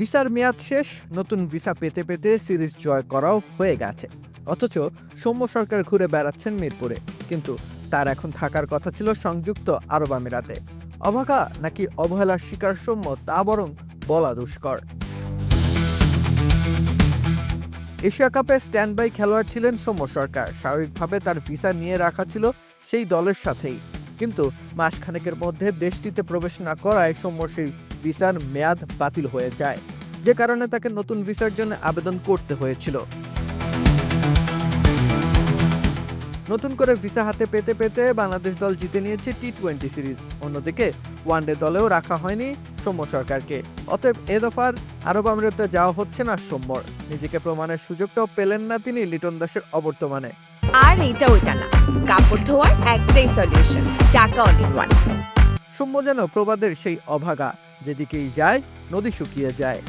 ভিসার মেয়াদ শেষ, নতুন ভিসা পেতে পেতে সিরিজ জয় করাও হয়ে গেছে। অথচ সৌম্য সরকার ঘুরে বেড়াচ্ছেন মিরপুরে, কিন্তু তার এখন থাকার কথা ছিল সংযুক্ত আরব আমিরাতে। অবাকা নাকি অবহেলার শিকার সৌম্য তা বরং বলা দুষ্কর। এশিয়া কাপে স্ট্যান্ড বাই খেলোয়াড় ছিলেন সৌম্য সরকার। স্বাভাবিকভাবে তার ভিসা নিয়ে রাখা ছিল সেই দলের সাথেই। কিন্তু মাসখানেকের মধ্যে দেশটিতে প্রবেশ না করায় সৌম্য সেই ভিসার মেয়াদ বাতিল হয়ে যায় যে কারণে তাকে নতুন ভিসার জন্য আবেদন করতে হয়েছিল। নতুন করে ভিসা হাতে পেতে পেতে বাংলাদেশ দল জিতে নিয়েছে টি টোয়েন্টি সিরিজ। অন্যদিকে ওয়ানডে দলেও রাখা হয়নি সৌম্য সরকারকে। অতএব এ দফার আরব আমিরাতে যাওয়া হচ্ছে না সৌম্যর নিজেকে প্রমাণের সুযোগটাও পেলেন না তিনি লিটন দাসের অবর্তমানে। আর এটা ওইটা না। কাপড় ধোয়ার একটাই সলিউশন চাকা অল ইন ওয়ান সৌম্য যেন প্রবাদের সেই অভাগা। যেদিকেই যায় নদী শুকিয়ে যায়।